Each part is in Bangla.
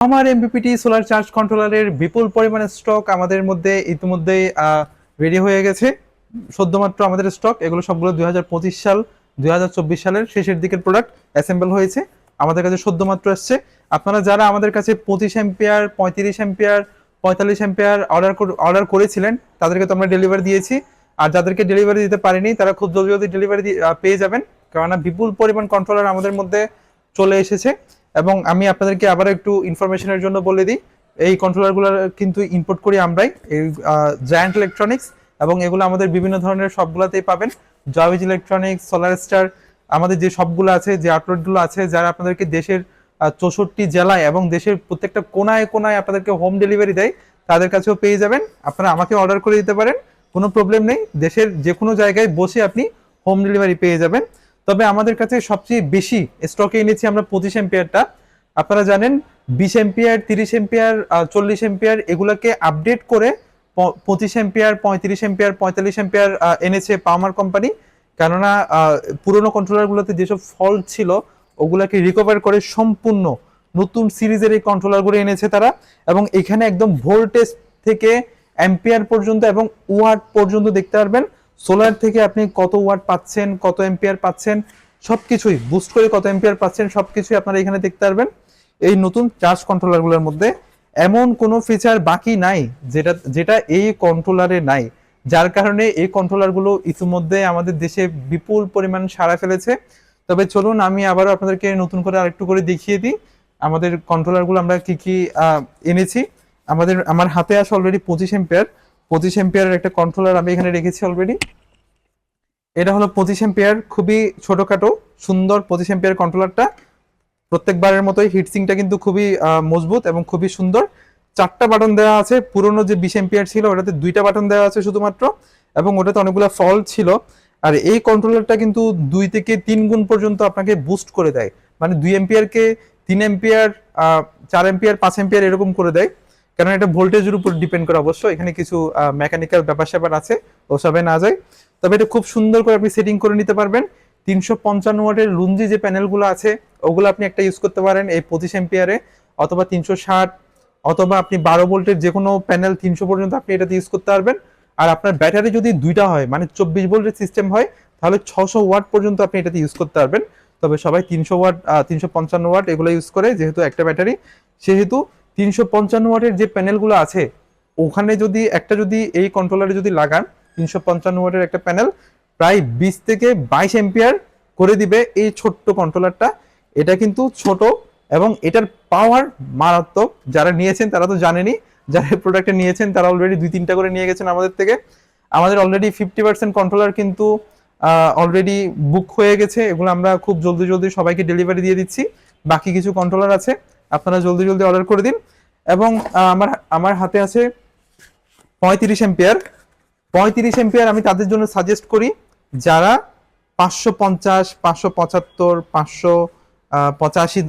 আমার এমপিপিটি সোলার চার্জ কন্ট্রোলারের বিপুল পরিমাণে স্টক আমাদের মধ্যে ইতিমধ্যেই রেডি হয়ে গেছে। সদ্যমাত্র আমাদের স্টক এগুলো সবগুলো দু হাজার পঁচিশ সাল, দুই সালের শেষের দিকের প্রোডাক্ট অ্যাসেম্বল হয়েছে। আমাদের কাছে সদ্যমাত্র আসছে। আপনারা যারা আমাদের কাছে পঁচিশ এম্পিয়ার পঁয়ত্রিশ এম্পিয়ার পঁয়তাল্লিশ এম্পিয়ার অর্ডার অর্ডার করেছিলেন, তাদেরকে তো আমরা ডেলিভারি দিয়েছি। আর যাদেরকে ডেলিভারি দিতে পারিনি, তারা খুব জলদি জলদি ডেলিভারি পেয়ে যাবেন। কেননা বিপুল পরিমাণ কন্ট্রোলার আমাদের মধ্যে চলে এসেছে। এবং আমি আপনাদেরকে আবার একটু ইনফরমেশনের জন্য বলে দিই, এই কন্ট্রোলারগুলো কিন্তু ইম্পোর্ট করি আমরাই, এই জায়ান্ট ইলেকট্রনিক্স এবং এগুলো আমাদের বিভিন্ন ধরনের সবগুলোতেই পাবেন। জাভিজ ইলেকট্রনিক্স সোলার স্টার আমাদের যে সবগুলো আছে, যে আপলোডগুলো আছে, যারা আপনাদেরকে দেশের চৌষট্টি জেলায় এবং দেশের প্রত্যেকটা কোনায় কোনায় আপনাদেরকে হোম ডেলিভারি দেয়, তাদের কাছেও পেয়ে যাবেন। আপনারা আমাকে অর্ডার করে দিতে পারেন, কোনো প্রবলেম নেই। দেশের যে কোনো জায়গায় বসে আপনি হোম ডেলিভারি পেয়ে যাবেন। তবে আমাদের কাছে সবচেয়ে বেশি স্টকে এনেছি আমরা পঁচিশ এম্পিয়ারটা। আপনারা জানেন, বিশ এম্পিয়ার, তিরিশ এম্পিয়ার চল্লিশ এম্পিয়ার, এগুলোকে আপডেট করে পঁচিশ এম্পিয়ার, পঁয়ত্রিশ এম্পিয়ার, পঁয়তাল্লিশ এম্পিয়ার এনেছে পাওয়ার কোম্পানি কেননা পুরোনো কন্ট্রোলারগুলোতে যেসব ফল্ট ছিল, ওগুলাকে রিকভার করে সম্পূর্ণ নতুন সিরিজের এই কন্ট্রোলারগুলো এনেছে তারা। এবং এখানে একদম ভোল্টেজ থেকে অ্যাম্পিয়ার পর্যন্ত এবং ওয়াট পর্যন্ত দেখতে পারবেন। সোলার থেকে আপনি কত ওয়াট পাচ্ছেন, কত এম্পিয়ার পাচ্ছেন, সবকিছুই বুস্ট করে কত এম্পিয়ার পাচ্ছেন, সবকিছুই আপনারা এখানে দেখতে পারবেন। এই নতুন চার্জ কন্ট্রোলারগুলোর মধ্যে এমন কোনো ফিচার বাকি নাই যেটা যেটা এই কন্ট্রোলারে নাই। যার কারণে এই কন্ট্রোলারগুলো ইতিমধ্যে আমাদের দেশে বিপুল পরিমাণ সাড়া ফেলেছে। তবে চলুন, আমি আবারও আপনাদেরকে নতুন করে আরেকটু করে দেখিয়ে দিই, আমাদের কন্ট্রোলারগুলো আমরা কি কি এনেছি। আমাদের, আমার হাতে আছে অলরেডি পঁচিশ এম্পিয়ার পঁচিশ এম্পিয়ারের একটা কন্ট্রোলার আমি এখানে রেখেছি অলরেডি এটা হলো পঁচিশ এম্পিয়ার খুবই ছোটখাটো, সুন্দর পঁচিশ এম্পিয়ার কন্ট্রোলারটা প্রত্যেকবারের মতোই হিটসিংটা কিন্তু খুবই মজবুত এবং খুবই সুন্দর। চারটা বাটন দেওয়া আছে, পুরনো যে বিশ এম্পিয়ার ছিল, ওটাতে দুইটা বাটন দেওয়া আছে শুধুমাত্র এবং ওটাতে অনেকগুলো ফল ছিল। আর এই কন্ট্রোলারটা কিন্তু দুই থেকে তিন গুণ পর্যন্ত আপনাকে বুস্ট করে দেয়। মানে দুই এম্পিয়ারকে তিন এম্পিয়ার চার এম্পিয়ার পাঁচ এম্পিয়ার এরকম করে দেয়। কারণ এটা ভোল্টেজের উপর ডিপেন্ড করে অবশ্য। এখানে কিছু মেকানিক্যাল ব্যাপার স্যাপার আছে, ওসবে না যায়। তবে এটা খুব সুন্দর করে আপনি সেটিং করে নিতে পারবেন। তিনশো পঞ্চান্ন ওয়াটের লুঞ্জি যে প্যানেলগুলো আছে, ওগুলো আপনি একটা ইউজ করতে পারেন এই পঁচিশ এম্পিয়ারে অথবা তিনশো ষাট, অথবা আপনি বারো ভোল্টের যে কোনো প্যানেল তিনশো পর্যন্ত আপনি এটাতে ইউজ করতে পারবেন। আর আপনার ব্যাটারি যদি দুইটা হয় মানে চব্বিশ ভোল্টের সিস্টেম হয়, তাহলে ছশো ওয়াট পর্যন্ত আপনি এটাতে ইউজ করতে পারবেন। তবে সবাই তিনশো ওয়াট তিনশো পঞ্চান্ন ওয়াট এগুলো ইউজ করে, যেহেতু একটা ব্যাটারি, সেহেতু তিনশো পঞ্চান্ন ওয়াটের যে প্যানেলগুলো আছে, ওখানে যদি, একটা যদি এই কন্ট্রোলারে যদি লাগান, তিনশো পঞ্চান্ন ওয়াটের একটা প্যানেল, প্রায় বিশ থেকে বাইশ এম্পিয়ার করে দিবে এই ছোট্ট কন্ট্রোলারটা এটা কিন্তু ছোট এবং এটার পাওয়ার মারাত্মক। যারা নিয়েছেন তারা তো জানেনই, যারা প্রোডাক্টটা নিয়েছেন তারা অলরেডি দুই তিনটা করে নিয়ে গেছেন আমাদের থেকে। আমাদের অলরেডি ফিফটি পার্সেন্ট কন্ট্রোলার কিন্তু অলরেডি বুক হয়ে গেছে। এগুলো আমরা খুব জলদি জলদি সবাইকে ডেলিভারি দিয়ে দিচ্ছি। বাকি কিছু কন্ট্রোলার আছে। আপনারা জলদি জলদি অর্ডার করে দিন। এবং আমার আমার হাতে আছে পঁয়ত্রিশ এম্পিয়ার পঁয়ত্রিশ এম্পিয়ার আমি তাদের জন্য সাজেস্ট করি, যারা পাঁচশো পঞ্চাশ, পাঁচশো পঁচাত্তর, পাঁচশো পঁচাশি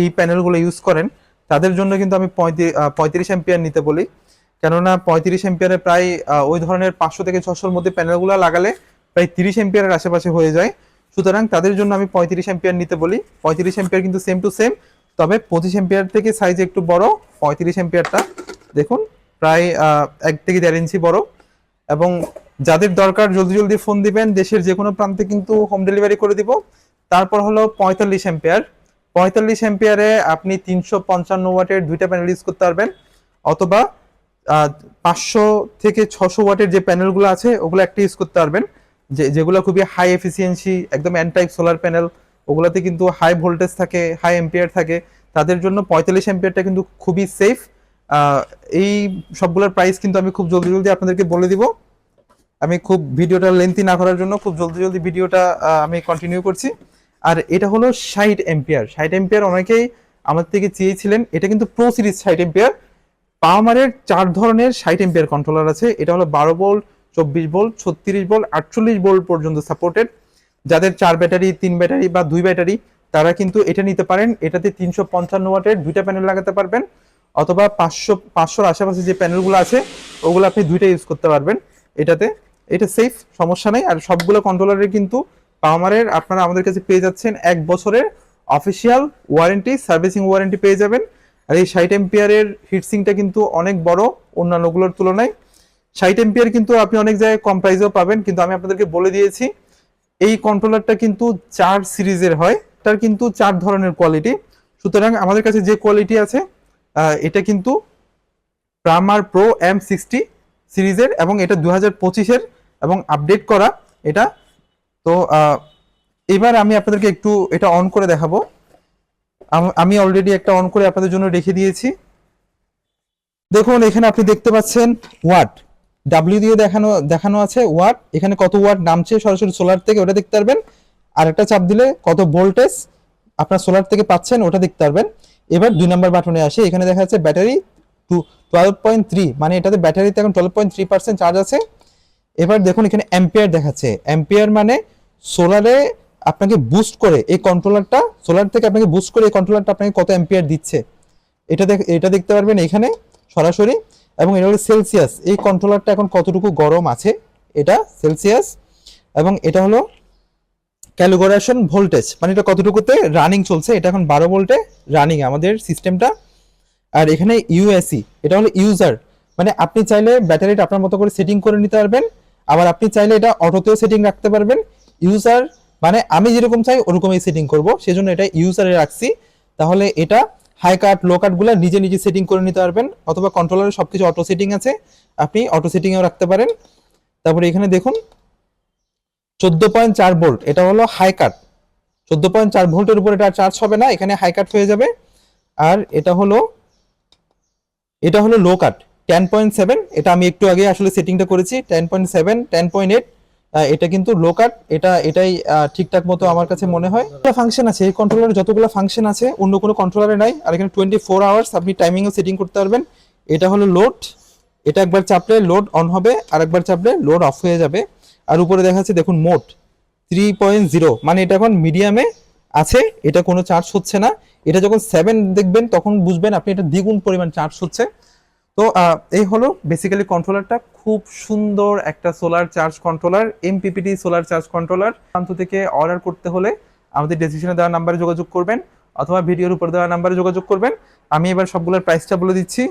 এই প্যানেলগুলো ইউজ করেন, তাদের জন্য কিন্তু আমি পঁয়ত্রিশ এম্পিয়ার নিতে বলি। কেননা পঁয়ত্রিশ এম্পিয়ারে প্রায় ওই ধরনের পাঁচশো থেকে ছশোর মধ্যে প্যানেলগুলো লাগালে প্রায় তিরিশ এম্পিয়ারের আশেপাশে হয়ে যায়। সুতরাং তাদের জন্য আমি পঁয়ত্রিশ এম্পিয়ার নিতে বলি। পঁয়ত্রিশ এম্পিয়ার কিন্তু সেম টু সেম তবে পঁচিশ এম্পিয়ার থেকে সাইজ একটু বড়, পঁয়ত্রিশ এম্পিয়ারটা দেখুন, প্রায় এক থেকে দেড় ইঞ্চি বড়। এবং যাদের দরকার জলদি জলদি ফোন দিবেন, দেশের যে কোনো প্রান্তে কিন্তু হোম ডেলিভারি করে দিব। তারপর হলো পঁয়তাল্লিশ এম্পিয়ার পঁয়তাল্লিশ এম্পিয়ারে আপনি তিনশো পঞ্চান্ন ওয়াটের দুইটা প্যানেল ইউজ করতে পারবেন। অথবা পাঁচশো থেকে ছশো ওয়াটের যে প্যানেলগুলো আছে, ওগুলো একটা ইউজ করতে পারবেন। যে, যেগুলো খুবই হাই এফিসিয়েন্সি একদম অ্যান্টাইপ সোলার প্যানেল ওগুলোতে কিন্তু হাই ভোল্টেজ থাকে হাই এম্পিয়ার থাকে। তাদের জন্য পঁয়তাল্লিশ এম্পিয়ারটা কিন্তু খুবই সেফ এই সবগুলোর প্রাইস কিন্তু আমি খুব জলদি জলদি আপনাদেরকে বলে দিব। আমি খুব ভিডিওটা লেন্থি না করার জন্য খুব জলদি জলদি ভিডিওটা আমি কন্টিনিউ করছি। আর এটা হলো ষাট এম্পিয়ার ষাট এম্পিয়ার অনেকেই আমার থেকে চেয়েছিলেন। এটা কিন্তু প্রো সিরিজ ষাট এম্পিয়ার পাওয়ারের চার ধরনের ষাট এম্পিয়ার কন্ট্রোলার আছে। এটা হলো বারো ভোল্ট চব্বিশ ভোল্ট ছত্রিশ ভোল্ট আটচল্লিশ ভোল্ট পর্যন্ত সাপোর্টেড যাদের চার ব্যাটারি, তিন ব্যাটারি বা দুই ব্যাটারি, তারা কিন্তু এটা নিতে পারেন। এটাতে তিনশো পঞ্চান্ন ওয়াটের দুইটা প্যানেল লাগাতে পারবেন, অথবা পাঁচশো, পাঁচশোর আশেপাশে যে প্যানেলগুলো আছে, ওগুলো আপনি দুইটা ইউজ করতে পারবেন। এটাতে, এটা সেফ সমস্যা নেই। আর সবগুলো কন্ট্রোলারের কিন্তু পাওয়ারের আপনারা আমাদের কাছে পেয়ে যাচ্ছেন এক বছরের অফিসিয়াল ওয়ারেন্টি সার্ভিসিং ওয়ারেন্টি পেয়ে যাবেন। আর এই ষাট এম্পিয়ারের হিটসিংটা কিন্তু অনেক বড় অন্যান্যগুলোর তুলনায়। ষাট এম্পিয়ার কিন্তু আপনি অনেক জায়গায় কম প্রাইসেও পাবেন, কিন্তু আমি আপনাদেরকে বলে দিয়েছি এই কন্ট্রোলারটা কিন্তু চার সিরিজের হয়, তার কিন্তু চার ধরনের কোয়ালিটি সুতরাং আমাদের কাছে যে কোয়ালিটি আছে এটা কিন্তু প্রামার প্রো এম সিক্সটি সিরিজের এবং এটা দু হাজার পঁচিশের এবং আপডেট করা এটা। তো এবার আমি আপনাদেরকে একটু এটা অন করে দেখাবো। আমি অলরেডি একটা অন করে আপনাদের জন্য রেখে দিয়েছি। দেখুন, এখানে আপনি দেখতে পাচ্ছেন ওয়াট ডাব্লিউ দিয়ে দেখানো দেখানো আছে ওয়াট। এখানে কত ওয়াট নামছে সরাসরি সোলার থেকে ওটা দেখতে পারবেন। আর একটা চাপ দিলে কত ভোল্টেজ আপনার সোলার থেকে পাচ্ছেন ওটা দেখতে পারবেন। এবার দুই নাম্বার বাটনে আসে। এখানে দেখা যাচ্ছে battery two twelve point three মানে এটাতে ব্যাটারিতে এখন twelve point three percent charge আছে। এবার দেখুন এখানে অ্যাম্পিয়ার দেখাচ্ছে। অ্যাম্পিয়ার মানে সোলারে আপনাকে বুস্ট করে এই কন্ট্রোলারটা সোলার থেকে আপনাকে বুস্ট করে এই কন্ট্রোলারটা আপনাকে কত অ্যাম্পিয়ার দিচ্ছে। এটা দেখ, এটা দেখতে পারবেন এখানে সরাসরি। এবং এটা হলো সেলসিয়াস এই কন্ট্রোলারটা এখন কতটুকু গরম আছে, এটা সেলসিয়াস এবং এটা হলো ক্যালিব্রেশন ভোল্টেজ মানে এটা কতটুকুতে রানিং চলছে, এটা এখন বারো ভোল্টে রানিং আমাদের সিস্টেমটা আর এখানে ইউএসি এটা হলো ইউজার মানে আপনি চাইলে ব্যাটারিটা আপনার মতো করে সেটিং করে নিতে পারবেন, আবার আপনি চাইলে এটা অটোতেও সেটিং রাখতে পারবেন। ইউজার মানে আমি যেরকম চাই, ওরকমই সেটিং করব, সেজন্য এটা ইউজারে রাখছি। তাহলে এটা হাই কাট লো কাটগুলো নিজে নিজে সেটিং করে নিতে পারবেন, অথবা কন্ট্রোলারে সবকিছু অটো সেটিং আছে, আপনি অটো সেটিংয়েও রাখতে পারেন। তারপরে এখানে দেখুন, চোদ্দ পয়েন্ট চার ভোল্ট এটা হলো হাই কাট চোদ্দ পয়েন্ট চার ভোল্টের উপর এটা চার্জ হবে না, এখানে হাই কাট হয়ে যাবে। আর এটা হলো এটা হলো low cut ten point seven এটা আমি একটু আগে আসলে সেটিংটা করেছি ten point seven ten point eight এটা কিন্তু লো কাট এটা, এটাই ঠিকঠাক মতো আমার কাছে মনে হয়। ফাংশন আছে, এই কন্ট্রোলারে যতগুলো ফাংশন আছে, অন্য কোনো কন্ট্রোলারে নাই, আর এখানে টোয়েন্টি ফোর আওয়ার্স আপনি টাইমিংও সেটিং করতে পারবেন। এটা হলো লোড এটা একবার চাপলে লোড অন হবে, আর একবার চাপলে লোড অফ হয়ে যাবে। আর উপরে দেখা যাচ্ছে, দেখুন, মোট থ্রি পয়েন্ট জিরো মানে এটা এখন মিডিয়ামে আছে, এটা কোনো চার্জ হচ্ছে না। এটা যখন সেভেন দেখবেন, তখন বুঝবেন আপনি এটা দ্বিগুণ পরিমাণ চার্জ হচ্ছে। তো এই হলো বেসিক্যালি কন্ট্রোলারটা খুব সুন্দর একটা solar charge controller MPPT solar charge controller প্রান্ত থেকে অর্ডার করতে হলে আমাদের ডেসিশনে দেওয়া নাম্বারে যোগাযোগ করবেন অথবা ভিডিওর উপর দেওয়া নাম্বারে যোগাযোগ করবেন। আমি এবার সবগুলোর প্রাইসটা বলে দিচ্ছি।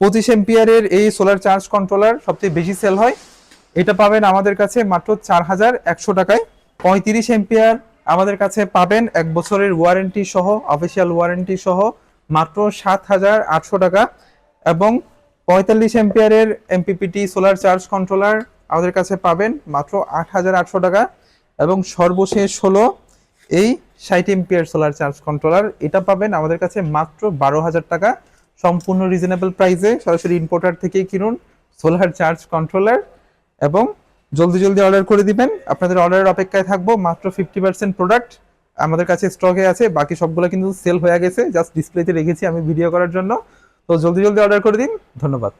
পঁচিশ এম্পিয়ারের এই সোলার চার্জ কন্ট্রোলার সবচেয়ে বেশি সেল হয়। এটা পাবেন আমাদের কাছে মাত্র চার হাজার একশো টাকায়। পঁয়ত্রিশ এম্পিয়ার আমাদের কাছে পাবেন এক বছরের ওয়ারেন্টি সহ অফিসিয়াল ওয়ারেন্টি সহ মাত্র সাত হাজার আটশো টাকা। এবং পঁয়তাল্লিশ এম্পিয়ারের এমপিপিটি সোলার চার্জ কন্ট্রোলার আমাদের কাছে পাবেন মাত্র আট হাজার আটশো টাকা এবং সর্বশেষ হলো এই ষাট এম্পিয়ার সোলার চার্জ কন্ট্রোলার। এটা পাবেন আমাদের কাছে মাত্র বারো হাজার টাকা। সম্পূর্ণ রিজনেবল প্রাইসে সরাসরি ইম্পোর্টার থেকেই কিনুন সোলার চার্জ কন্ট্রোলার এবং জলদি জলদি অর্ডার করে দিবেন। আপনাদের অর্ডারের অপেক্ষায় থাকব মাত্র ফিফটি পার্সেন্ট প্রোডাক্ট আমাদের কাছে স্টকে আছে। বাকি সবগুলো কিন্তু সেল হয়ে গেছে। জাস্ট ডিসপ্লেতে রেখেছি আমি ভিডিও করার জন্য। তো জলদি জলদি অর্ডার করে দিন। ধন্যবাদ।